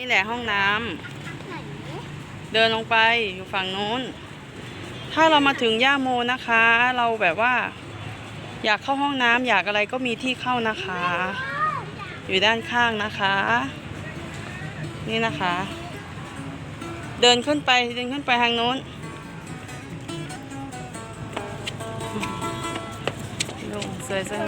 นี่แหละห้องน้ำไหนเดินลงไปอยู่ฝั่งโน้น ถ้าเรามาถึงย่าโมนะคะ เราแบบว่า อยากเข้าห้องน้ำอยากอะไรก็มีที่เข้านะคะ อยู่ด้านข้างนะคะ นี่นะคะ เดินขึ้นไปเดินขึ้นไปทางโน้นดูสวยจัง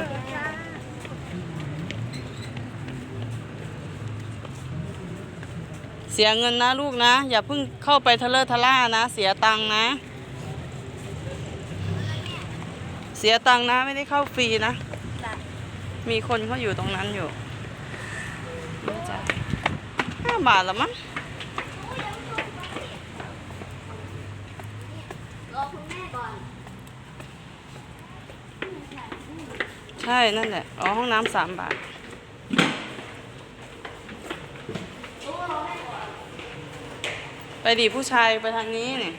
สียเงินนะลูกนะ อย่าเพิ่งเข้าไปทะเลทะล่านะ เสียตังนะ เสียตังนะไม่ได้เข้าฟรีนะ มีคนเขาอยู่ตรงนั้นอยู่จ้ะห้าบาทละมั้งใช่นั่นแหละ อ๋อห้องน้ำสามบาท ไปดิผู้ชายไปทางนี้นี่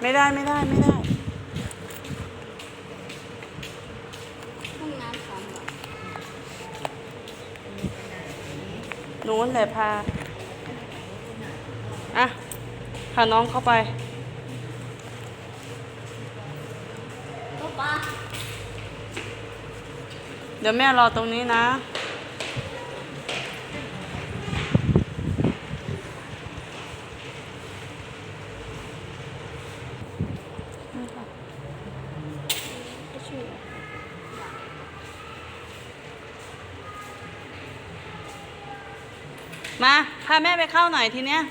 ไม่ได้ไม่ได้ไม่ได้ห้องน้ำสามบาทนู้นแหละพา อะ พาน้องเข้าไป ก็ปะ เดี๋ยวแม่รอตรงนี้นะ มาพาแม่ไปเข้าหน่อยทีเนี้ย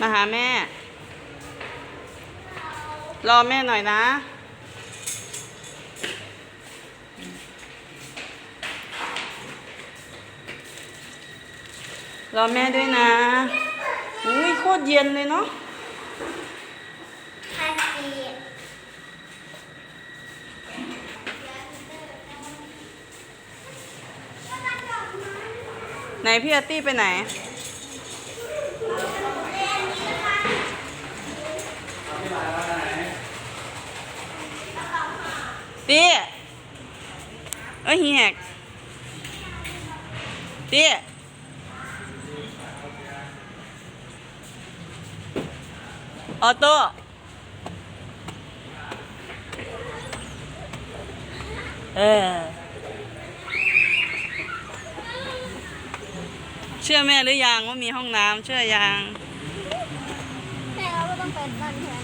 มาหาแม่ รอแม่หน่อยนะ รอแม่ด้วยนะอุ้ยโคตรเย็นเลยเนาะพันปีไหนพี่อาตี้ไปไหน ตี้เอ้ยเฮียกตี้ออโต้เออเชื่อแม่หรือยังว่ามีห้องน้ำเชื่อยังแม่เราก็ต้องเป็นบ้านแทน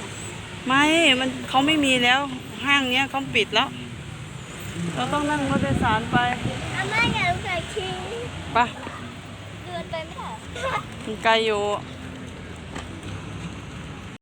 ไม่ มันเขาไม่มีแล้ว ห้างเนี้ยเขาปิดแล้ว เราต้องนั่งรถโดยสารไปอาม่าอย่าใส่ชิ้นไปะเดินไปไม่ได้มันไกลอยู่เ